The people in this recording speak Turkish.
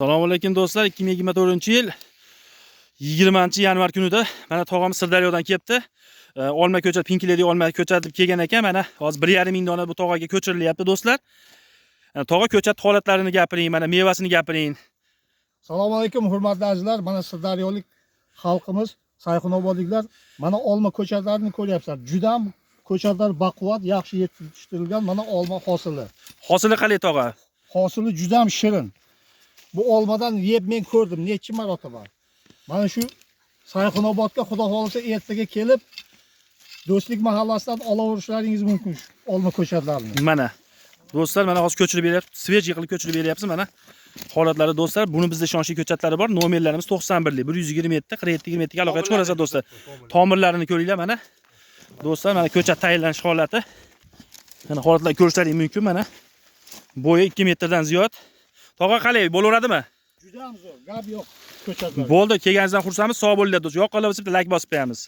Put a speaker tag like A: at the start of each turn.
A: Assalomu alaykum do'stlar. 2024-yil 20-yanvar kunida mana tog'am Sirdaryodan kelibdi. Olma ko'chat, Pinkiledi olma ko'chatib kelgan ekan. Mana hozir 1,5 ming dona bu tog'aga ko'chirilyapti do'stlar. Tog'a ko'chat holatlarini gapiring, mana mevasini gapiring.
B: Assalomu alaykum hurmatli azizlar. Mana Sirdaryolik xalqimiz, Sayxunobodliklar mana olma ko'chatlarini ko'ryapsizlar. Juda ham ko'chatlar baquvvat, yaxshi yetishtirilgan mana olma hosili.
A: Hosili qalay tog'a?
B: Hosili juda ham shirin. Bu olmadan yeb men ko'rdim necha marotaba. Mana shu Sayxunobodga xudo xolisa ertaga kelib Do'stlik mahallasidan olaverishlaringiz mumkin olma ko'chatlarini.
A: Mana. Do'stlar mana hozir ko'chirib beryapti. Svej qilib ko'chirib beryapmiz mana. Holatlari do'stlar, buni bizda ishonchli ko'chatlari bor. Nomerlarimiz 91 lik, 127 47 27 ga aloqa chiqarasiz do'stlar. Tomirlarini ko'ringlar mana. Do'stlar mana ko'chat tayinlanish holati. Mana holatlarni ko'rishlaring mumkin mana. Bo'yi 2 metrdan ziyod. Tog'a qalay bo'laveradimi?
B: Juda ham zo'r, gap yo'q ko'chatlar.
A: Bo'ldi, kelganingizdan xursandmiz. Sog' bo'linglar do'stlar. Yoqqanlar bo'lsa bitta like bosib qo'yamiz.